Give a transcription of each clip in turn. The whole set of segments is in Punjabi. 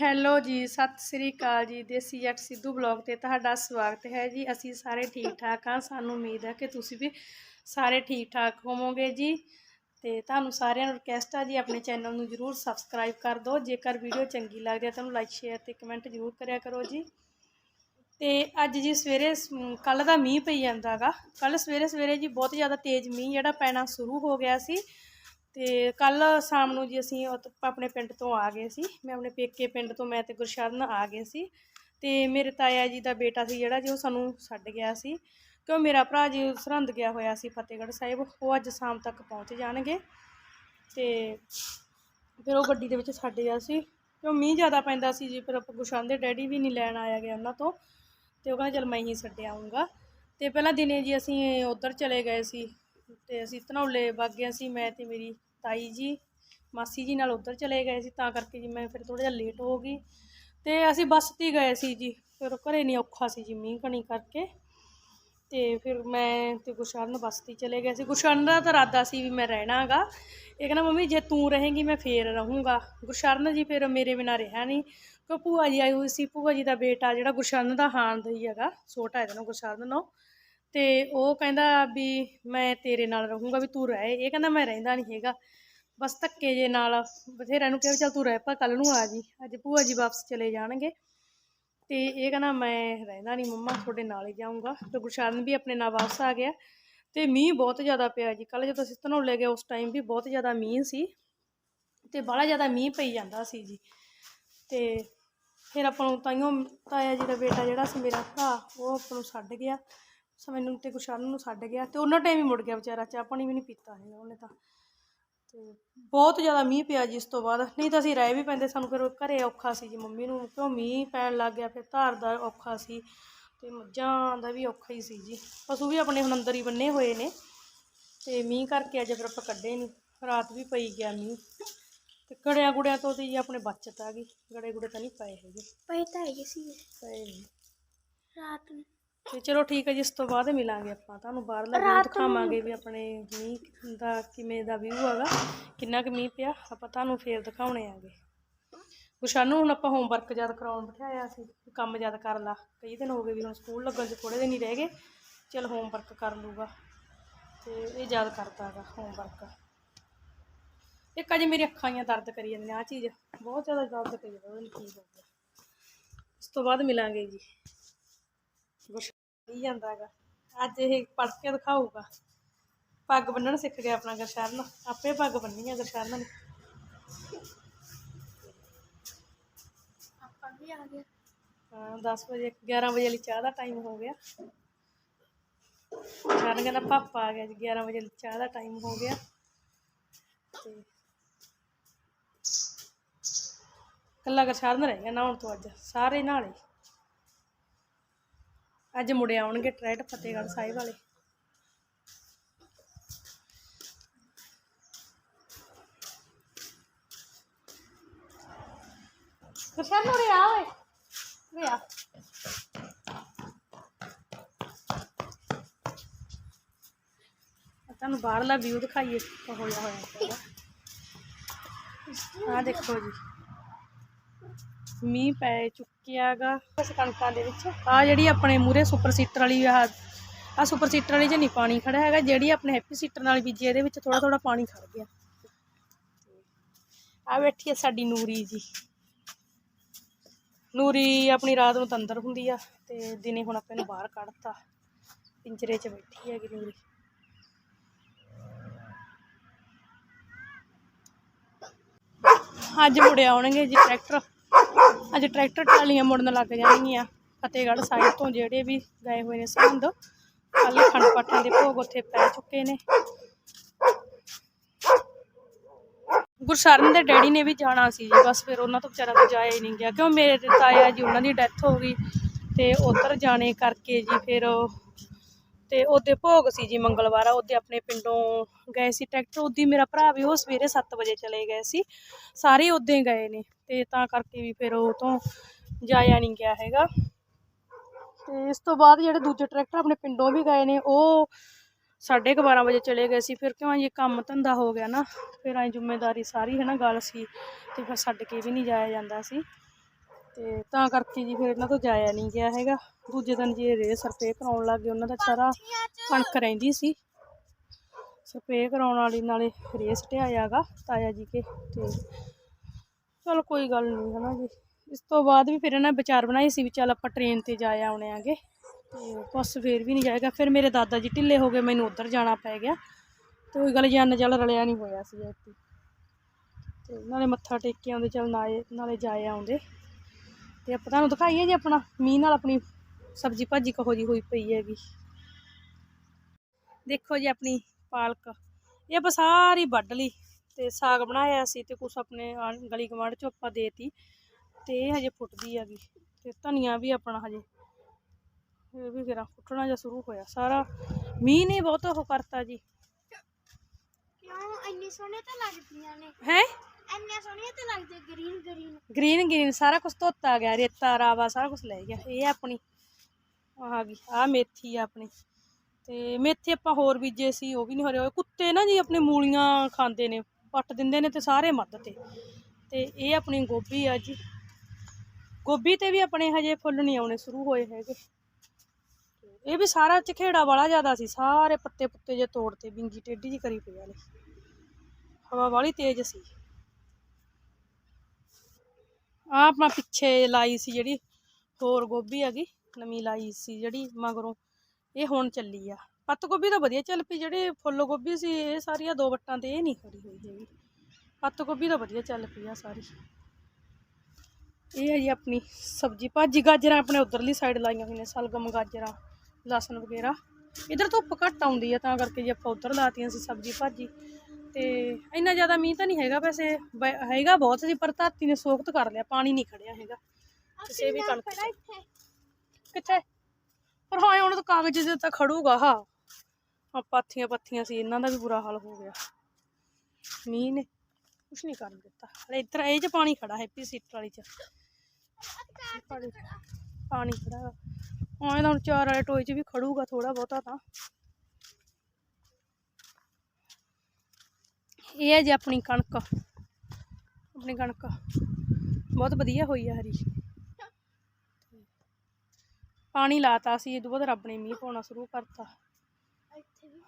ਹੈਲੋ ਜੀ, ਸਤਿ ਸ੍ਰੀ ਅਕਾਲ ਜੀ, ਦੇਸੀ ਜੱਟ ਸਿੱਧੂ ਬਲੌਗ ਤੇ ਤੁਹਾਡਾ ਸਵਾਗਤ ਹੈ ਜੀ। ਅਸੀਂ ਸਾਰੇ ਠੀਕ ਠਾਕ ਹਾਂ, ਸਾਨੂੰ ਉਮੀਦ ਹੈ ਕਿ ਤੁਸੀਂ ਵੀ ਸਾਰੇ ਠੀਕ ਠਾਕ ਹੋਵੋਗੇ ਜੀ। ਤੇ ਤੁਹਾਨੂੰ ਸਾਰਿਆਂ ਨੂੰ ਰਿਕਵੈਸਟ ਆ ਜੀ, ਆਪਣੇ ਚੈਨਲ ਨੂੰ ਜਰੂਰ ਸਬਸਕ੍ਰਾਈਬ ਕਰ ਦਿਓ। ਜੇਕਰ ਵੀਡੀਓ ਚੰਗੀ ਲੱਗਦੀ ਹੈ ਤਾਂ ਉਹਨੂੰ ਲਾਈਕ ਸ਼ੇਅਰ ਤੇ ਕਮੈਂਟ ਜਰੂਰ ਕਰਿਆ ਕਰੋ ਜੀ। ਤੇ ਅੱਜ ਜੀ ਸਵੇਰੇ ਕੱਲ ਦਾ ਮੀਂਹ ਪਈ ਜਾਂਦਾਗਾ। ਕੱਲ ਸਵੇਰੇ ਸਵੇਰੇ ਜੀ ਬਹੁਤ ਜ਼ਿਆਦਾ ਤੇਜ਼ ਮੀਂਹ ਜਿਹੜਾ ਪੈਣਾ ਸ਼ੁਰੂ ਹੋ ਗਿਆ ਸੀ। ਤੇ ਕੱਲ ਸ਼ਾਮ ਨੂੰ ਜੀ ਅਸੀਂ ਆਪਣੇ ਪਿੰਡ ਤੋਂ ਆ ਗਏ ਸੀ। ਮੈਂ ਆਪਣੇ ਪੇਕੇ ਪਿੰਡ ਤੋਂ ਮੈਂ ਤੇ ਗੁਰਸ਼ਰਨ ਆ ਗਏ ਸੀ। ਤੇ ਮੇਰੇ ਤਾਇਆ ਜੀ ਦਾ ਬੇਟਾ ਸੀ ਜਿਹੜਾ ਜੀ ਉਹ ਸਾਨੂੰ ਛੱਡ ਗਿਆ ਸੀ ਕਿਉਂ ਮੇਰਾ ਭਰਾ ਜੀ ਸਰਹੰਦ ਗਿਆ ਹੋਇਆ ਸੀ ਫਤਿਹਗੜ੍ਹ ਸਾਹਿਬ। ਉਹ ਅੱਜ ਸ਼ਾਮ ਤੱਕ ਪਹੁੰਚ ਜਾਣਗੇ। ਤੇ ਫਿਰ ਉਹ ਗੱਡੀ ਦੇ ਵਿੱਚ ਛੱਡ ਗਿਆ ਸੀ। ਕਿਉਂ ਮੀਂਹ ਜ਼ਿਆਦਾ ਪੈਂਦਾ ਸੀ ਜੀ, ਫਿਰ ਆਪਾਂ ਗੁਰਸ਼ਰਨ ਦੇ ਡੈਡੀ ਵੀ ਨਹੀਂ ਲੈਣ ਆਇਆ ਗਿਆ ਉਹਨਾਂ ਤੋਂ। ਤੇ ਉਹ ਕਹਿੰਦਾ ਚਲ ਮੈਂ ਹੀ ਛੱਡ ਆਊਂਗਾ। ਤੇ ਪਹਿਲਾਂ ਦਿਨੇ ਜੀ ਅਸੀਂ ਉੱਧਰ ਚਲੇ ਗਏ ਸੀ। ਤੇ ਅਸੀਂ ਧਨੌਲੇ ਵਗ ਗਏ ਸੀ ਮੈਂ ਤੇ ਮੇਰੀ ਤਾਈ ਜੀ, ਮਾਸੀ ਜੀ ਨਾਲ ਉੱਧਰ ਚਲੇ ਗਏ ਸੀ, ਤਾਂ ਕਰਕੇ ਜੀ ਮੈਂ ਫਿਰ ਥੋੜਾ ਜਿਹਾ ਲੇਟ ਹੋ ਗਈ। ਤੇ ਅਸੀਂ ਬੱਸ 'ਤੇ ਗਏ ਸੀ ਜੀ, ਫਿਰ ਘਰੇ ਨਹੀਂ ਔਖਾ ਸੀ ਜੀ ਮੀਂਹ ਕਣੀ ਕਰਕੇ। ਤੇ ਫਿਰ ਮੈਂ ਤੇ ਗੁਰਸ਼ਰਨ ਬੱਸ 'ਤੇ ਚਲੇ ਗਏ ਸੀ। ਗੁਰਸ਼ਰਨ ਦਾ ਤਾਂ ਇਰਾਦਾ ਸੀ ਵੀ ਮੈਂ ਰਹਿਣਾਗਾ ਇਹ ਕਹਿੰਦਾ, ਮੰਮੀ, ਜੇ ਤੂੰ ਰਹੇਂਗੀ, ਮੈਂ ਫੇਰ ਰਹੂੰਗਾ। ਗੁਰਸ਼ਰਨ ਜੀ ਫਿਰ ਮੇਰੇ ਬਿਨਾਂ ਰਿਹਾ ਨਹੀਂ। ਕਿਉਂ ਭੂਆ ਜੀ ਆਈ ਹੋਈ ਸੀ? ਭੂਆ ਜੀ ਦਾ ਬੇਟਾ ਜਿਹੜਾ ਗੁਰਸ਼ਰਨ ਦਾ ਹਾਨ ਦਾ ਹੀ ਹੈਗਾ, ਛੋਟਾ ਇਹਦੇ ਨਾਲ ਗੁਰਸ਼ਰਨ ਨਾਲੋਂ। ਤੇ ਉਹ ਕਹਿੰਦਾ ਵੀ ਮੈਂ ਤੇਰੇ ਨਾਲ ਰਹੂੰਗਾ, ਵੀ ਤੂੰ ਰਹਿ। ਇਹ ਕਹਿੰਦਾ ਮੈਂ ਰਹਿੰਦਾ ਨਹੀਂ ਹੈਗਾ। ਬਸ ਧੱਕੇ ਜੇ ਨਾਲ ਬਥੇਰਿਆਂ ਨੂੰ ਕਿਹਾ ਵੀ ਚੱਲ ਤੂੰ ਰਹਿ ਪਾ ਕੱਲ ਨੂੰ ਆ ਜੀ। ਅੱਜ ਭੂਆ ਜੀ ਵਾਪਸ ਚਲੇ ਜਾਣਗੇ। ਤੇ ਇਹ ਕਹਿੰਦਾ ਮੈਂ ਰਹਿੰਦਾ ਨਹੀਂ ਮੰਮਾ, ਤੁਹਾਡੇ ਨਾਲ ਹੀ ਜਾਊਂਗਾ। ਤੇ ਗੁਰਸ਼ਰਨ ਵੀ ਆਪਣੇ ਨਾਲ ਵਾਪਸ ਆ ਗਿਆ। ਤੇ ਮੀਂਹ ਬਹੁਤ ਜ਼ਿਆਦਾ ਪਿਆ ਜੀ। ਕੱਲ ਜਦੋਂ ਅਸੀਂ ਧਨੌਲੇ ਗਏ, ਉਸ ਟਾਈਮ ਵੀ ਬਹੁਤ ਜ਼ਿਆਦਾ ਮੀਂਹ ਸੀ। ਤੇ ਬੜਾ ਜ਼ਿਆਦਾ ਮੀਂਹ ਪਈ ਜਾਂਦਾ ਸੀ ਜੀ। ਤੇ ਫਿਰ ਆਪਾਂ ਨੂੰ ਤਾਈਓ ਤਾਇਆ ਜੀ ਦਾ ਬੇਟਾ ਜਿਹੜਾ ਸੀ, ਮੇਰਾ ਭਰਾ, ਉਹ ਆਪਾਂ ਨੂੰ ਛੱਡ ਗਿਆ। ਸੋ ਮੈਨੂੰ ਤੇ ਗੁਰਸ਼ਰਨ ਨੂੰ ਛੱਡ ਗਿਆ ਤੇ ਉਹਨਾਂ ਟਾਈਮ ਹੀ ਮੁੜ ਗਿਆ ਵਿਚਾਰਾ ਚਾਹ ਪਾਣੀ ਵੀ ਨਹੀਂ ਪੀਤਾ ਹੈਗਾ ਉਹਨੇ ਤਾਂ। ਤੇ ਬਹੁਤ ਜ਼ਿਆਦਾ ਮੀਂਹ ਪਿਆ ਜੀ ਇਸ ਤੋਂ ਬਾਅਦ। ਨਹੀਂ ਤਾਂ ਅਸੀਂ ਰਹਿ ਵੀ ਪੈਂਦੇ ਸਾਨੂੰ ਫਿਰ ਘਰੇ ਔਖਾ ਸੀ ਜੀ ਮੰਮੀ ਨੂੰ ਕਿਉਂ ਮੀਂਹ ਪੈਣ ਲੱਗ ਗਿਆ ਫਿਰ ਧਾਰ ਦਾ ਔਖਾ ਸੀ ਤੇ ਮੱਝਾਂ ਦਾ ਵੀ ਔਖਾ ਹੀ ਸੀ ਜੀ। ਪਸ਼ੂ ਵੀ ਆਪਣੇ ਹੁਣ ਅੰਦਰ ਹੀ ਬੰਨੇ ਹੋਏ ਨੇ ਤੇ ਮੀਂਹ ਕਰਕੇ ਅੱਜ ਫਿਰ ਆਪਾਂ ਕੱਢੇ ਨਹੀਂ ਰਾਤ ਵੀ ਪਈ ਗਿਆ ਮੀਂਹ ਤੇ ਗੜਿਆਂ ਗੁੜਿਆਂ ਤੋਂ ਤੇ ਜੀ ਆਪਣੇ ਬਚਤ ਆ ਗਈ। ਗੜੇ ਗੁੜੇ ਤਾਂ ਨਹੀਂ ਪਏ ਹੈਗੇ। ਪਏ ਤਾਂ ਹੈਗੇ ਸੀ। ਪਏ ਨੀ। ਰਾਤ ਨੂੰ। ਤੇ ਚਲੋ ਠੀਕ ਹੈ ਜੀ ਇਸ ਤੋਂ ਬਾਅਦ ਮਿਲਾਂਗੇ ਆਪਾਂ। ਤੁਹਾਨੂੰ ਬਾਹਰਲਾ ਵਿਊ ਨੂੰ- ਦਿਖਾਵਾਂਗੇ ਵੀ ਆਪਣੇ ਮੀਂਹ ਦਾ ਕਿਵੇਂ ਦਾ ਵਿਊ ਹੈਗਾ ਕਿੰਨਾ ਕੁ ਮੀਂਹ ਪਿਆ ਆਪਾਂ ਤੁਹਾਨੂੰ ਫੇਰ ਦਿਖਾਉਣੇ ਆਗੇ। ਗੁਸ਼ਾਨੂੰ ਹੁਣ ਆਪਾਂ ਹੋਮਵਰਕ ਜਦ ਕਰਾਉਣ ਬਿਠਾਇਆ ਸੀ ਕੰਮ ਜਦ ਕਰ ਲਾ। ਕਈ ਦਿਨ ਹੋ ਗਏ ਵੀ ਹੁਣ ਸਕੂਲ ਲੱਗਣ 'ਚ ਥੋੜੇ ਦਿਨ ਹੀ ਰਹਿ ਗਏ ਚਲ ਹੋਮਵਰਕ ਕਰ ਲੂਗਾ ਤੇ ਇਹ ਯਾਦ ਕਰਦਾ ਹੈਗਾ ਹੋਮਵਰਕ ਇੱਕ ਅਜੇ ਮੇਰੀ ਅੱਖਾਂ ਹੀ ਦਰਦ ਕਰੀ ਜਾਂਦੀਆਂ ਆ ਚੀਜ਼। ਬਹੁਤ ਜ਼ਿਆਦਾ ਦਰਦ ਕਰੀ ਜਾਂਦੀ ਉਹਨੂੰ ਕੀ ਹੋ ਗਿਆ। ਇਸ ਤੋਂ ਬਾਅਦ ਮਿਲਾਂਗੇ ਜੀ। ਹੀ ਜਾਂਦਾ ਹੈਗਾ ਅੱਜ ਇਹ ਪੜ੍ਹ ਕੇ ਦਿਖਾਊਗਾ। ਪੱਗ ਬੰਨਣ ਸਿੱਖ ਗਿਆ ਆਪਣਾ ਗਰਸ਼ਰਨ। ਆਪੇ ਪੱਗ ਬੰਨੀ ਆ ਗਰਸ਼ਰਨ ਨੇ। ਆਪਾਂ ਵੀ ਆ ਗਏ। ਹਾਂ 10 ਵਜੇ 11 ਵਜੇ ਵਾਲੀ ਚਾਹ ਦਾ ਟਾਈਮ ਹੋ ਗਿਆ। ਗਰਸ਼ਰਨ ਕਹਿੰਦਾ ਪਾਪਾ ਆ ਗਿਆ ਜੀ 11 ਵਜੇ ਵਾਲੀ ਚਾਹ ਦਾ ਟਾਈਮ ਹੋ ਗਿਆ। ਤੇ ਕੱਲਾ ਗਰਸ਼ਰਨ ਰਹਿ ਗਿਆ ਨਹਾਉਣ ਤੋਂ ਅੱਜ। ਸਾਰੇ ਨਾਲੇ ਅੱਜ ਮੁੜੇ ਆਉਣਗੇ ਟਰੈਟ ਫਤਿਹਗੜ੍ਹ ਸਾਹਿਬ ਵਾਲੇ। ਗਰਸ਼ਨ ਉਰੇ ਆ ਓਏ, ਉਰੇ ਆ। ਤੁਹਾਨੂੰ ਬਾਹਰਲਾ ਵਿਊ ਦਿਖਾਈਏ ਤਾਂ ਹੋਇਆ ਹੋਇਆ ਆ ਦੇਖੋ ਜੀ। ਮੀਂਹ ਪੈ ਚੁੱਕਿਆਗਾ ਬਸ ਕਣਕਾਂ ਦੇ ਵਿੱਚ। ਆ ਜਿਹੜੀ ਆਪਣੇ ਮੂਰੇ ਸੁਪਰ ਸੀਟਰ ਵਾਲੀ ਆ ਆ ਸੁਪਰ ਸੀਟਰ ਵਾਲੀ 'ਚ ਨਹੀਂ ਪਾਣੀ ਖੜਾ ਹੈਗਾ, ਜਿਹੜੀ ਆਪਣੇ ਹੈਪੀ ਸੀਟਰ ਨਾਲ ਬੀਜੀ, ਇਹਦੇ ਵਿੱਚ ਥੋੜਾ ਥੋੜਾ ਪਾਣੀ ਖੜ ਗਿਆ। ਆ ਬੈਠੀ ਹੈ ਸਾਡੀ ਨੂਰੀ ਜੀ। ਨੂਰੀ ਆਪਣੀ ਰਾਤ ਨੂੰ ਤਾਂ ਅੰਦਰ ਹੁੰਦੀ ਆ, ਤੇ ਦਿਨੇ ਹੁਣ ਆਪਾਂ ਇਹਨੂੰ ਬਾਹਰ ਕੱਢਤਾ ਪਿੰਜਰੇ 'ਚ ਬੈਠੀ ਹੈਗੀ ਨੂਰੀ। ਅੱਜ ਮੁੜੇ ਆਉਣਗੇ ਜੀ ਟਰੈਕਟਰ। ਅੱਜ ਟਰੈਕਟਰ ਟਰਾਲੀਆਂ ਮੁੜਨ ਲੱਗ ਜਾਣਗੀਆਂ। ਫਤਿਹਗੜ੍ਹ ਸਾਹਿਬ ਤੋਂ ਜਿਹੜੇ ਵੀ ਗਏ ਹੋਏ ਨੇ ਸੰਬੰਧ ਕੱਲ ਖੰਡ ਪਾਠਾਂ ਦੇ ਭੋਗ ਉੱਥੇ ਪੈ ਚੁੱਕੇ ਨੇ। ਗੁਰਸ਼ਰਨ ਦੇ ਡੈਡੀ ਨੇ ਵੀ ਜਾਣਾ ਸੀ ਜੀ, ਬਸ ਫਿਰ ਉਹਨਾਂ ਤੋਂ ਵਿਚਾਰਾ ਤੋਂ ਜਾਇਆ ਹੀ ਨਹੀਂ ਗਿਆ। ਕਿਉਂ ਮੇਰੇ ਤਾਇਆ ਜੀ, ਉਹਨਾਂ ਦੀ ਡੈਥ ਹੋ ਗਈ ਤੇ ਉਧਰ ਜਾਣੇ ਕਰਕੇ ਜੀ ਫਿਰ ਤੇ ਉਹਦੇ ਭੋਗ ਸੀ ਜੀ ਮੰਗਲਵਾਰ ਆ ਉਹਦੇ ਆਪਣੇ ਪਿੰਡੋਂ ਗਏ ਸੀ ਟਰੈਕਟਰ। ਉਹਦੀ ਮੇਰਾ ਭਰਾ ਵੀ ਉਹ ਸਵੇਰੇ 7 ਵਜੇ ਚਲੇ ਗਏ ਸੀ। ਸਾਰੇ ਉੱਦਾਂ ਗਏ ਨੇ। ਤੇ ਤਾਂ ਕਰਕੇ ਵੀ ਫਿਰ ਉਹ ਤੋਂ ਜਾਇਆ ਨਹੀਂ ਗਿਆ ਹੈਗਾ। ਤੇ ਇਸ ਤੋਂ ਬਾਅਦ ਜਿਹੜੇ ਦੂਜੇ ਟਰੈਕਟਰ ਆਪਣੇ ਪਿੰਡੋਂ ਵੀ ਗਏ ਨੇ, ਉਹ ਸਾਢੇ ਕੁ ਬਾਰਾਂ ਵਜੇ ਚਲੇ ਗਏ ਸੀ। ਫਿਰ ਕਿਉਂ ਇਹ ਕੰਮ ਧੰਦਾ ਹੋ ਗਿਆ ਨਾ, ਫਿਰ ਐ ਜ਼ਿੰਮੇਵਾਰੀ ਸਾਰੀ ਹੈ ਨਾ ਗੱਲ ਸੀ ਤੇ ਫਿਰ ਛੱਡ ਕੇ ਵੀ ਨਹੀਂ ਜਾਇਆ ਜਾਂਦਾ ਸੀ। ਤੇ ਤਾਂ ਕਰਕੇ ਜੀ ਫਿਰ ਇਹਨਾਂ ਤੋਂ ਜਾਇਆ ਨਹੀਂ ਗਿਆ ਹੈਗਾ। ਦੂਜੇ ਦਿਨ ਜੀ ਰੇ ਸਰਪੇ ਕਰਾਉਣ ਲੱਗ ਗਏ, ਉਹਨਾਂ ਦਾ ਸਾਰਾ ਕਣਕ ਰਹਿੰਦੀ ਸੀ। ਸਰਪੇ ਕਰਾਉਣ ਵਾਲੀ ਨਾਲੇ ਰੇ ਸਟਿਆਇਆਗਾ ਤਾਇਆ ਜੀ ਕੇ ਤੇ ਚਲ ਕੋਈ ਗੱਲ ਨਹੀਂ ਹਨਾ ਜੀ। ਇਸ ਤੋਂ ਬਾਅਦ ਵੀ ਫਿਰ ਇਹਨਾਂ ਵਿਚਾਰ ਬਣਾਈ ਸੀ ਵੀ ਚੱਲ ਆਪਾਂ ਟ੍ਰੇਨ ਤੇ ਜਾ ਆਉਣੇ ਆਂਗੇ। ਤੇ ਬਸ ਫੇਰ ਵੀ ਨਹੀਂ ਜਾਏਗਾ। ਫਿਰ ਮੇਰੇ ਦਾਦਾ ਜੀ ਢਿੱਲੇ ਹੋ ਗਏ, ਮੈਨੂੰ ਉੱਧਰ ਜਾਣਾ ਪੈ ਗਿਆ। ਤੇ ਉਹੀ ਗੱਲ ਜਨ ਜਲ ਰਲਿਆ ਨਹੀਂ ਹੋਇਆ ਸੀ ਐਤੀ ਤੇ ਨਾਲੇ ਮੱਥਾ ਟੇਕ ਕੇ ਆਉਂਦੇ, ਚੱਲ ਨਾਲੇ ਨਾਲੇ ਜਾਏ ਆਉਂਦੇ। ਤੇ ਆਪਾਂ ਤੁਹਾਨੂੰ ਦਿਖਾਈਏ ਜੀ ਆਪਣਾ। ਮੀਂਹ ਨਾਲ ਆਪਣੀ ਸਬਜ਼ੀ ਭਾਜੀ ਕਹੋ ਜੀ ਹੋਈ ਪਈ ਹੈਗੀ। ਦੇਖੋ ਜੀ ਆਪਣੀ ਪਾਲਕ। ਇਹ ਆਪਾਂ ਸਾਰੀ ਵੱਢ ਲਈ। ਤੇ ਸਾਗ ਬਣਾਇਆ ਸੀ ਤੇ ਕੁਛ ਆਪਣੇ ਗਲੀ ਗਵਾਂਢ ਚੋਂ ਆਪਾਂ ਦੇਤੀ ਤੇ ਇਹ ਹਜੇ ਫੁੱਟਦੀ ਹੈਗੀ ਤੇ ਧਨੀਆ ਵੀ ਆਪਣਾ ਹਜੇ ਇਹ ਵੀ ਕਿਰਾ ਫੁੱਟਣਾ ਜਿਹਾ ਸ਼ੁਰੂ ਹੋਇਆ ਸਾਰਾ ਮੀਂਹ ਨੇ ਬਹੁਤ ਉਹ ਕਰਤਾ ਜੀ। ਕਿਉਂ? ਇੰਨੀ ਸੋਹਣੇ ਤਾਂ ਲੱਗਦੀਆਂ ਨੇ। ਹੈ? ਇੰਨੀਆਂ ਸੋਹਣੀਆਂ ਤਾਂ ਲੱਗਦੀਆਂ ਗ੍ਰੀਨ ਗ੍ਰੀਨ ਗ੍ਰੀਨ ਗ੍ਰੀਨ ਸਾਰਾ ਕੁਝ ਧੋਤਾ ਗਿਆ ਰੇਤਾ ਰਾਵਾ ਸਾਰਾ ਕੁਝ ਲੈ ਗਿਆ ਇਹ ਆਪਣੀ ਆਹ ਆ ਗਈ ਆ ਮੇਥੀ ਆ ਆਪਣੀ। ਤੇ ਮੇਥੀ ਆਪਾਂ ਹੋਰ ਬੀਜੇ ਸੀ ਉਹ ਵੀ ਨਹੀਂ ਹਰੇ ਹੋਏ ਕੁੱਤੇ ਨਾ ਜੀ ਆਪਣੇ ਮੂਲੀਆਂ ਖਾਂਦੇ ਨੇ। ਪੱਟ ਦਿੰਦੇ ਨੇ ਤੇ ਸਾਰੇ ਮੱਧ ਤੇ। ਤੇ ਇਹ ਆਪਣੀ ਗੋਭੀ ਆ ਜੀ। ਗੋਭੀ ਤੇ ਵੀ ਆਪਣੇ ਹਜੇ ਫੁੱਲ ਨਹੀਂ ਆਉਣੇ, ਸ਼ੁਰੂ ਹੋਏ ਹੈਗੇ। ਇਹ ਵੀ ਸਾਰਾ ਚਖੇੜਾ ਵਾਲਾ ਜ਼ਿਆਦਾ ਸੀ, ਸਾਰੇ ਪੱਤੇ ਪੁੱਤੇ ਜੇ ਤੋੜਤੇ ਬਿੰਗੀ ਟੇਢੀ ਜੀ ਕਰੀ ਪਈ ਨੇ ਹਵਾ ਵਾਲੀ ਤੇਜ਼ ਸੀ। ਆ ਆਪਣਾ ਪਿੱਛੇ ਲਾਈ ਸੀ ਜਿਹੜੀ ਹੋਰ ਗੋਭੀ ਹੈਗੀ, ਨਵੀਂ ਲਾਈ ਸੀ ਜਿਹੜੀ ਮਗਰੋਂ। ਇਹ ਹੁਣ ਚੱਲੀ ਆ। ਪੱਤ ਗੋਭੀ ਤਾਂ ਵਧੀਆ ਚੱਲ ਪਈ ਜਿਹੜੇ ਫੁੱਲ ਗੋਭੀ ਸੀ ਇਹ ਸਾਰੀਆਂ ਦੋ ਵੱਟਾਂ ਤੇ ਇਹ ਨਹੀਂ ਖੜੀ ਹੋਈ ਹੈਗੀ। ਪੱਤ ਗੋਭੀ ਤਾਂ ਵਧੀਆ ਚੱਲ ਪਈ ਆ ਸਾਰੀ। ਇਹ ਹੈ ਜੀ ਆਪਣੀ ਸਬਜ਼ੀ ਭਾਜੀ ਗਾਜਰਾਂ ਆਪਣੇ ਉਧਰਲੀ ਸਾਈਡ ਲਾਈਆਂ ਹੋਈਆਂ ਨੇ ਸਲਗਮ ਗਾਜਰਾਂ ਲਸਣ ਵਗੈਰਾ। ਇਧਰ ਧੁੱਪ ਘੱਟ ਆਉਂਦੀ ਆ ਤਾਂ ਕਰਕੇ ਜੀ ਆਪਾਂ ਉਧਰ ਲਾਤੀਆਂ ਸੀ ਸਬਜ਼ੀ ਭਾਜੀ। ਤੇ ਇੰਨਾ ਜ਼ਿਆਦਾ ਮੀਂਹ ਤਾਂ ਨਹੀਂ ਹੈਗਾ ਵੈਸੇ ਹੈਗਾ ਬਹੁਤ ਸੀ ਪਰ ਧਰਤੀ ਨੇ ਸੋਖਤ ਕਰ ਲਿਆ ਪਾਣੀ ਨਹੀਂ ਖੜਿਆ ਹੈਗਾ। ਕਿਸੇ ਵੀ ਕਣਕ ਕਿੱਥੇ? ਪਰ ਹਾਂ ਹੁਣ ਤਾਂ ਕਾਗਜ਼ ਦੇ ਤਾਂ ਖੜੂਗਾ ਹਾਂ। ਆ ਪਾਥੀਆਂ ਪੱਥੀਆਂ ਸੀ, ਇਹਨਾਂ ਦਾ ਵੀ ਬੁਰਾ ਹਾਲ ਹੋ ਗਿਆ। ਮੀਂਹ ਨੇ ਕੁਛ ਨਹੀਂ ਕਰਨ ਦਿੱਤਾ। ਹਲੇ ਇੱਧਰ ਇਹ ਚ ਪਾਣੀ ਖੜਾ, ਹੈਪੀ ਸੀਟਰ ਵਾਲੀ ਚ। ਪਾਣੀ ਪਾਣੀ ਖੜਾ। ਵਾ। ਹਾਂ ਹੁਣ ਚਾਰ ਵਾਲੇ ਟੋਏ ਚ ਵੀ ਖੜੂਗਾ ਥੋੜਾ ਬਹੁਤਾ ਤਾਂ। ਇਹ ਹੈ ਜੀ ਆਪਣੀ ਕਣਕ। ਆਪਣੀ ਕਣਕ। ਬਹੁਤ ਵਧੀਆ ਹੋਈ ਆ ਹਰੀ। ਪਾਣੀ ਲਾਤਾ ਸੀ, ਇਹ ਤੋਂ ਬਾਅਦ ਰੱਬ ਨੇ ਮੀਂਹ ਪਾਉਣਾ ਸ਼ੁਰੂ ਕਰਤਾ।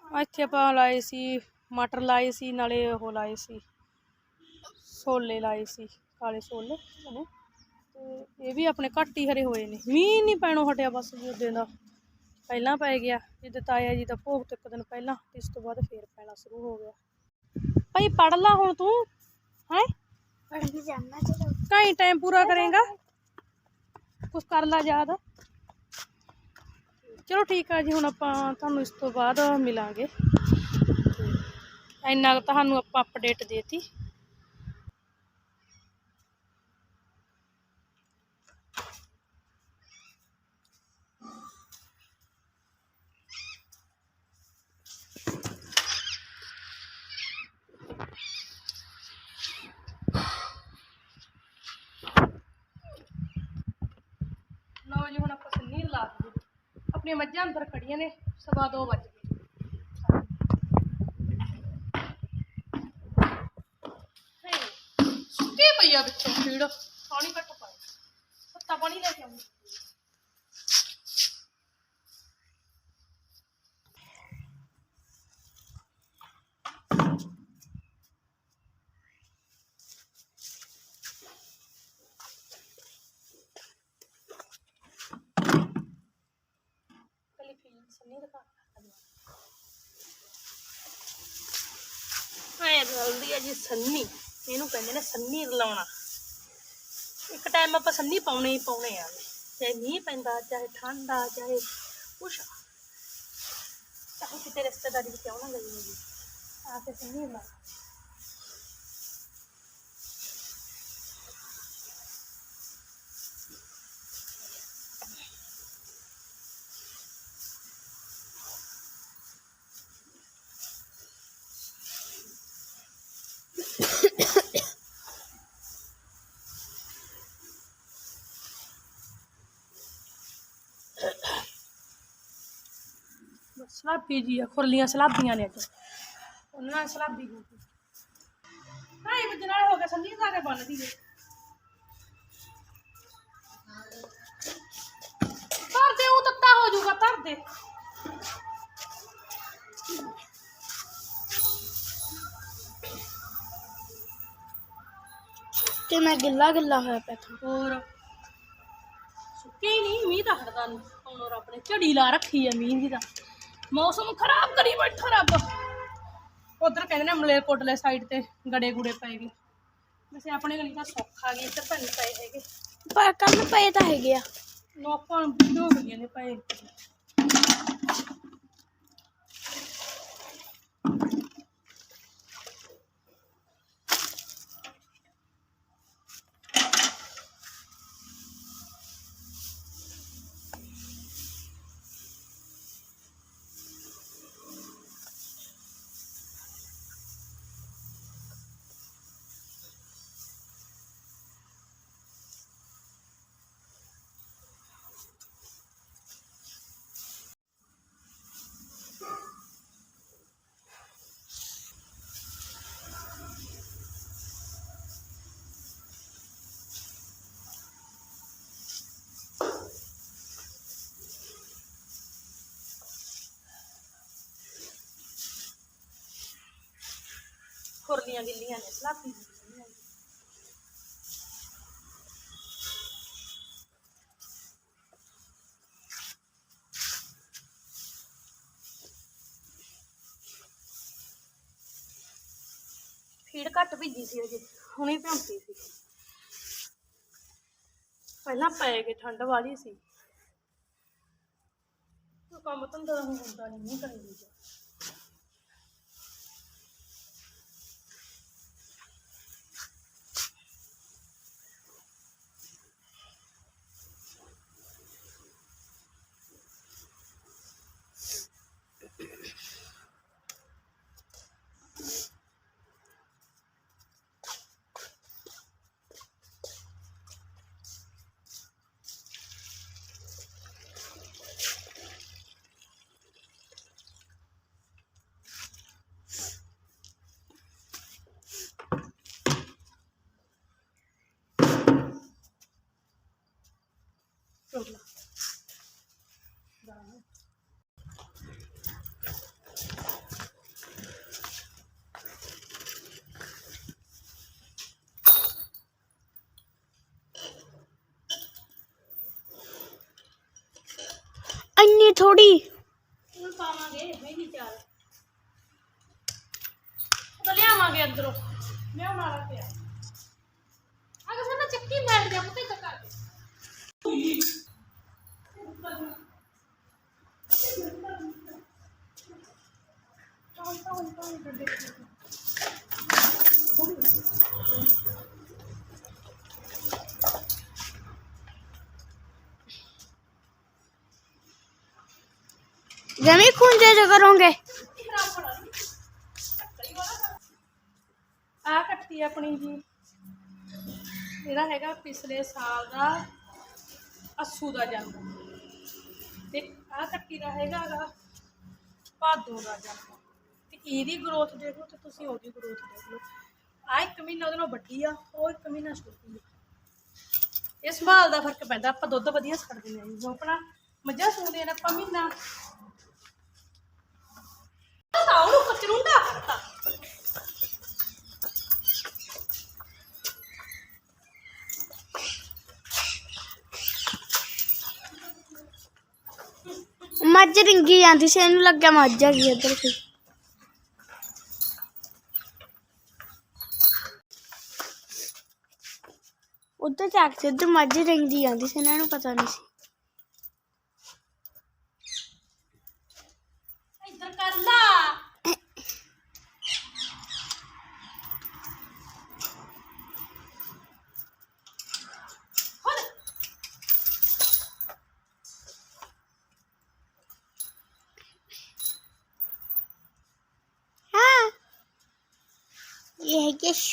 ਇੱਥੇ ਆਪਾਂ ਲਾਏ ਸੀ ਮਟਰ ਲਾਏ ਸੀ ਨਾਲੇ ਉਹ ਲਾਏ ਸੀ ਛੋਲੇ ਲਾਏ ਸੀ ਕਾਲੇ ਛੋਲੇ ਤੇ ਇਹ ਵੀ ਆਪਣੇ ਘੱਟ ਹੀ ਹਰੇ ਹੋਏ ਨੇ। ਮੀਂਹ ਨਹੀਂ ਪੈਣੋਂ ਹਟਿਆ ਬਸ ਜੀ ਉਹਦੇ ਦਾ। ਪਹਿਲਾਂ ਪੈ ਗਿਆ ਜਿੱਦ ਤਾਇਆ ਜੀ ਦਾ ਭੋਗ ਤੋਂ ਇੱਕ ਦਿਨ ਪਹਿਲਾਂ ਇਸ ਤੋਂ ਬਾਅਦ ਫੇਰ ਪੈਣਾ ਸ਼ੁਰੂ ਹੋ ਗਿਆ। ਭਾਈ ਪੜ ਲਾ ਹੁਣ ਤੂੰ ਹੈ? ਪੜ ਵੀ ਜਾਣਾ ਚਲੋ ਕਾਈ ਟਾਈਮ ਪੂਰਾ ਕਰੇਗਾ। ਕੁਝ ਕਰ ਲਾ ਯਾਦ। ਚਲੋ ਠੀਕ ਆ ਜੀ, ਹੁਣ ਆਪਾਂ ਤੁਹਾਨੂੰ ਇਸ ਤੋਂ ਬਾਅਦ ਮਿਲਾਂਗੇ। ਇੰਨਾ ਕੁ ਤੁਹਾਨੂੰ ਆਪਾਂ ਅਪਡੇਟ ਦੇਤੀ ਲਓ ਜੀ ਹੁਣ ਆਪਾਂ ਸੰਨੀ ਲਾ ਦਈਏ ਆਪਣੀਆਂ ਮੱਝਾਂ ਅੰਦਰ ਖੜੀਆਂ ਨੇ ਸਵਾ ਦੋ ਵੱਜ ਗਏ। ਹੇ, ਸੁੱਤੀ ਪਈ ਆ ਵਿੱਚੋਂ ਫੀੜ ਪਾਣੀ ਘੱਟ ਪਾਇਆ। ਪੱਤਾ ਪਾਣੀ ਲੈ ਕੇ ਆਉਂਗੀ ਫੀਲ ਦਿਖਾ ਐ ਰਲਦੀ ਆ ਜੀ ਸੰਨੀ। ਇਹਨੂੰ ਕਹਿੰਦੇ ਨੇ ਸੰਨੀ ਰਲਾਉਣਾ। ਇੱਕ ਟਾਈਮ ਆਪਾਂ ਸੰਨੀ ਪਾਉਣੇ ਹੀ ਪਾਉਣੇ ਆ। ਚਾਹੇ ਮੀਂਹ ਪੈਂਦਾ, ਚਾਹੇ ਠੰਡਾ ਚਾਹੇ ਕੁਛ ਚਾਹੇ ਕਿਤੇ ਰਿਸ਼ਤੇਦਾਰੀ ਵਿੱਚ ਆਉਣਾ ਗਈ ਜੀ। ਆ ਕੇ ਸੰਨੀ ਰਲਾ ਸਲਾਬੀ ਜੀ ਆ ਖੁਰਲੀਆਂ ਸਲਾਬੀਆਂ ਨੇ ਅੱਜ। ਉਹਨਾਂ ਨਾਲ ਸਲਾਬੀ ਕੀਤੀ ਭਾਈ ਵਜੇ ਹੋ ਗਿਆ ਸੰਦੀਪ ਸਾਰੇ ਬੰਨ ਦੀਏ ਧਰ ਦੇ ਉਹ ਤੱਤਾ ਹੋ ਜਾਊਗਾ ਧਰ ਤੇ ਮੈਂ ਗਿੱਲਾ ਗਿੱਲਾ ਹੋਇਆ ਪਿਆ ਥਾ ਹੋਰ। ਸੁੱਕੀ ਨਹੀਂ ਮੀਂਹ ਤਾਂ ਹਟਦਾ ਨਹੀਂ ਹੁਣ ਔਰ ਆਪਣੇ ਝੜੀ ਲਾ ਰੱਖੀ ਆ ਮੀਂਹ ਦੀ ਤਾਂ। ਮੌਸਮ ਖਰਾਬ ਕਰੀ ਬੈਠਾ ਰੱਬ। ਉਧਰ ਕਹਿੰਦੇ ਨੇ ਮਲੇਰਕੋਟਲੇ ਸਾਈਡ ਤੇ ਗੜੇ ਗੁੜੇ ਪਏ ਗਏ ਵੈਸੇ ਆਪਣੇ ਗਲੀ ਤਾਂ ਸੁੱਖ ਆ ਗਈ ਇੱਧਰ ਤਾਂ ਨਹੀਂ ਪਏ ਹੈਗੇ। ਪਰ ਕੱਲ ਪਏ ਤਾਂ ਹੈਗੇ ਆ। ਲੋਕਾਂ ਨੂੰ ਗਈਆਂ ਨੇ ਪਏ। ਖੁਰਲੀਆਂ ਗਿੱਲੀਆਂ ਨੇ ਸਲਾਪੀ ਫੀਡ ਘੱਟ ਭੀਜੀ ਸੀ ਅਜੇ ਹੁਣੇ ਭਿਉਂਤੀ ਸੀ। ਪਹਿਲਾਂ ਪੈ ਗਏ ਠੰਡ ਵਾਲੀ ਸੀ। ਕੰਮ ਧੰਦਾ ਹੁੰਦਾ ਨਹੀਂ ਕਰੀ ਦੀ ਚੋਲਾ ਇੰਨੀ ਥੋੜੀ ਹੁਣ ਪਾਵਾਂਗੇ ਮਹਿੰਦੀ ਚਾਰ ਤਾਂ ਲਿਆਵਾਂਗੇ ਅੰਦਰੋਂ ਲਿਆਉਣ ਵਾਲਾ ਪਿਆ ਅਗਰ ਸਾਡਾ ਚੱਕੀ ਬੈਠ ਗਿਆ ਪੁੱਤੇ ਤਾਂ ਕਰ ਦੇ ਜਮੀ ਖੁੰਝੇ ਚ ਕਰੋਗੇ। ਆ ਕੱਟੀ ਆਪਣੀ ਜੀ। ਇਹਦਾ ਹੈਗਾ ਪਿਛਲੇ ਸਾਲ ਦਾ ਅਸੂ ਦਾ ਜਨਮ ਤੇ ਆ ਕੱਟੀ ਦਾ ਹੈਗਾ ਗਾ ਭਾਦੋ ਦਾ ਜਨਮ ਤੇ ਇਹਦੀ ਗਰੋਥ ਦੇਖ ਲਓ ਤੇ ਤੁਸੀਂ ਉਹਦੀ ਗਰੋਥ ਦੇਖ ਲਓ। ਆ ਇੱਕ ਮਹੀਨਾ ਉਹਦੇ ਨਾਲ ਵੱਡੀ ਆ, ਉਹ ਇੱਕ ਮਹੀਨਾ ਛੋਟੀ ਆ। ਇਹ ਸੰਭਾਲ ਦਾ ਫ਼ਰਕ ਪੈਂਦਾ, ਆਪਾਂ ਦੁੱਧ ਵਧੀਆ ਛੱਡਦੇ ਹਾਂ ਜੀ। ਆਪਣਾ ਮੱਝਾਂ ਸੂਣਦੇ ਨੇ ਆਪਾਂ ਮਹੀਨਾ ਤਾਂ ਉਹਨੂੰ ਕਚਰੁੰਡਾ ਕਰਤਾ ਮੱਝ ਰਿੰਗੀ ਜਾਂਦੀ ਸੀ, ਇਹਨੂੰ ਲੱਗਿਆ ਮੱਝ ਆ ਗਈ ਇੱਧਰ ਕੋਈ। ਉੱਧਰ ਜਾ ਕੇ ਇੱਧਰ ਮੱਝ ਰਿੰਗੀ ਜਾਂਦੀ ਸੀ, ਇਹਨਾਂ ਨੂੰ ਪਤਾ ਨਹੀਂ ਸੀ।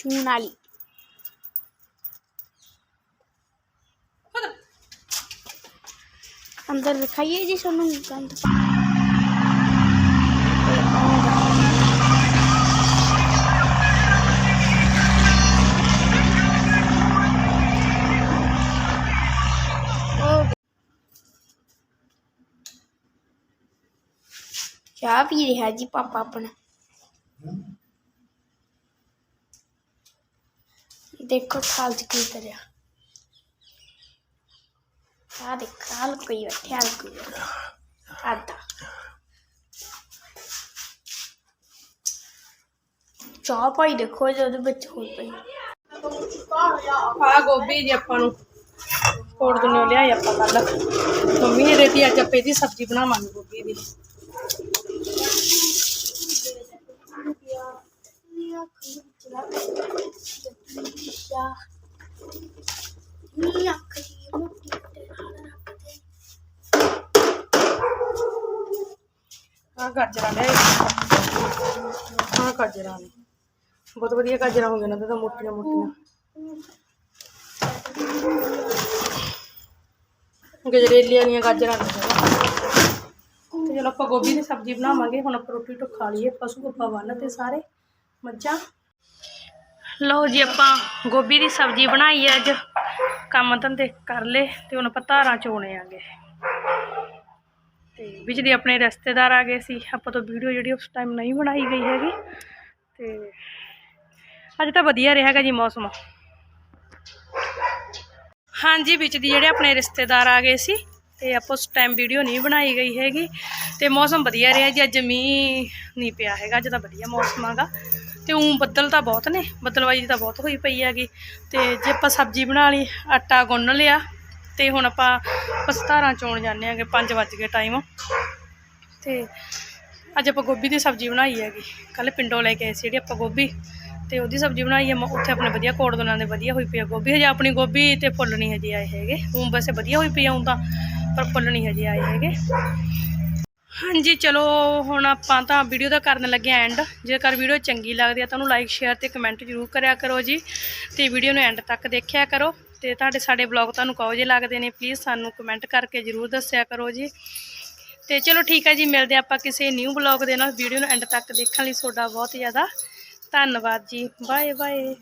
সোনালি अंदर दिखाइए जी सोनू क्या पी रहा जी पापा अपना ਆਪਣਾ ਦੇਖੋ ਖਾਲ ਚ ਕੀ ਕਰਿਆ ਆ ਦੇਖ ਖਾਲ ਕੋਈ ਬੈਠਿਆ ਕੋਈ ਆਦਾ ਚਾਹ ਪਾਈ ਦੇਖੋ ਜੇ ਉਹਦੇ ਵਿੱਚ ਹੋ ਪਈ ਆ ਗੋਭੀ ਜੀ ਆਪਾਂ ਨੂੰ ਕੋੜ ਦੁਨਿਓ ਲਿਆਈ ਆਪਾਂ ਕੱਲ ਮੰਮੀ ਨੇ ਦੇਤੀ ਅੱਜ ਆਪਾਂ ਇਹਦੀ ਸਬਜ਼ੀ ਬਣਾਵਾਂਗੇ ਗੋਭੀ ਦੀ ਆ ਗਾਜਰਾਂ ਲਿਆਈ ਆ ਗਾਜਰਾਂ ਨੇ ਬਹੁਤ ਵਧੀਆ ਗਾਜਰਾਂ ਹੋ ਗਈਆਂ ਨੇ ਤਾਂ ਮੋਟੀਆਂ ਮੋਟੀਆਂ ਗਜਰੇਲੀਆਂ ਦੀਆਂ ਗਾਜਰਾਂ ਨੇ ਤੇ ਚਲੋ ਆਪਾਂ ਗੋਭੀ ਦੀ ਸਬਜ਼ੀ ਬਣਾਵਾਂਗੇ ਹੁਣ ਆਪਾਂ ਰੋਟੀ ਟੁੱਕ ਖਾ ਲਈਏ ਪਸ਼ੂ ਆਪਾਂ ਬੰਨ ਤੇ ਸਾਰੇ ਮੱਝਾਂ ਲਓ ਜੀ ਆਪਾਂ ਗੋਭੀ ਦੀ ਸਬਜ਼ੀ ਬਣਾਈ ਅੱਜ। ਕੰਮ ਧੰਦੇ ਕਰ ਲਏ ਤੇ ਹੁਣ ਆਪਾਂ ਧਾਰਾਂ ਚੋਣੇ ਆਂਗੇ। ਤੇ ਵਿੱਚ ਦੀ ਆਪਣੇ ਰਿਸ਼ਤੇਦਾਰ ਆ ਗਏ ਸੀ। ਆਪਾਂ ਤੋਂ ਵੀਡੀਓ ਜਿਹੜੀ ਉਸ ਟਾਈਮ ਨਹੀਂ ਬਣਾਈ ਗਈ ਹੈਗੀ। ਤੇ ਅੱਜ ਤਾਂ ਵਧੀਆ ਰਿਹਾ ਜੀ ਮੌਸਮ। ਹਾਂਜੀ, ਵਿੱਚ ਦੀ ਜਿਹੜੇ ਆਪਣੇ ਰਿਸ਼ਤੇਦਾਰ ਆ ਗਏ ਸੀ। ਤੇ ਆਪਾਂ ਉਸ ਟਾਈਮ ਵੀਡੀਓ ਨਹੀਂ ਬਣਾਈ ਗਈ ਹੈਗੀ ਤੇ ਮੌਸਮ ਵਧੀਆ ਰਿਹਾ ਜੀ, ਅੱਜ ਮੀਂਹ ਨਹੀਂ ਪਿਆ ਹੈਗਾ, ਅੱਜ ਤਾਂ ਵਧੀਆ ਮੌਸਮ ਆਗਾ ਤੇ ਉਂ ਬੱਦਲ ਤਾਂ ਬਹੁਤ ਨੇ ਬੱਦਲਵਾਈ ਤਾਂ ਬਹੁਤ ਹੋਈ ਪਈ ਹੈਗੀ। ਤੇ ਜੇ ਆਪਾਂ ਸਬਜ਼ੀ ਬਣਾ ਲਈ, ਆਟਾ ਗੁੰਨ ਲਿਆ ਤੇ ਹੁਣ ਆਪਾਂ ਪਸਤਾਰਾਂ ਚੋਣ ਜਾਂਦੇ ਆਂਗੇ 5 ਵੱਜ ਗਏ ਟਾਈਮ ਤੇ ਅੱਜ ਆਪਾਂ ਗੋਭੀ ਦੀ ਸਬਜ਼ੀ ਬਣਾਈ ਹੈਗੀ। ਕੱਲ ਪਿੰਡੋਂ ਲੈ ਕੇ ਆਏ ਸੀ ਜਿਹੜੀ ਆਪਾਂ ਗੋਭੀ, ਤੇ ਉਹਦੀ ਸਬਜ਼ੀ ਬਣਾਈ ਹੈ ਮ- ਉੱਥੇ ਆਪਣੇ ਵਧੀਆ ਕੋੜ ਦੋਨਾਂ ਦੇ ਵਧੀਆ ਹੋਈ ਪਈ ਆ ਗੋਭੀ। ਹਜੇ ਆਪਣੀ ਗੋਭੀ ਤੇ ਫੁੱਲ ਨਹੀਂ ਹਜੇ ਆਏ ਹੈਗੇ ਉਹ ਵੈਸੇ ਵਧੀਆ ਹੋਈ ਪਈ ਆ, ਊਂ ਤਾਂ ਪਰ ਫੁੱਲ ਨਹੀਂ ਹਜੇ ਆਏ ਹੈਗੇ। ਹਾਂਜੀ, ਚਲੋ ਹੁਣ ਆਪਾਂ ਤਾਂ ਵੀਡੀਓ ਦਾ ਕਰਨ ਲੱਗੇ ਐਂਡ ਜੇਕਰ ਵੀਡੀਓ ਚੰਗੀ ਲੱਗਦੀ ਆ ਤਾਂ ਉਹਨੂੰ ਲਾਈਕ ਸ਼ੇਅਰ ਤੇ ਕਮੈਂਟ ਜ਼ਰੂਰ ਕਰਿਆ ਕਰੋ ਜੀ। ਤੇ ਵੀਡੀਓ ਨੂੰ ਐਂਡ ਤੱਕ ਦੇਖਿਆ ਕਰੋ। ਤੇ ਤੁਹਾਡੇ ਸਾਡੇ ਬਲੌਗ ਤੁਹਾਨੂੰ ਕਹੋ ਜੇ ਲੱਗਦੇ ਨੇ ਪਲੀਜ਼ ਸਾਨੂੰ ਕਮੈਂਟ ਕਰਕੇ ਜ਼ਰੂਰ ਦੱਸਿਆ ਕਰੋ ਜੀ। ਤੇ ਚਲੋ ਠੀਕ ਹੈ ਜੀ, ਮਿਲਦੇ ਆਪਾਂ ਕਿਸੇ ਨਿਊ ਬਲੌਗ ਦੇ ਨਾਲ। ਵੀਡੀਓ ਨੂੰ ਐਂਡ ਤੱਕ ਦੇਖਣ ਲਈ ਤੁਹਾਡਾ ਬਹੁਤ ਜ਼ਿਆਦਾ ਧੰਨਵਾਦ ਜੀ। Bye bye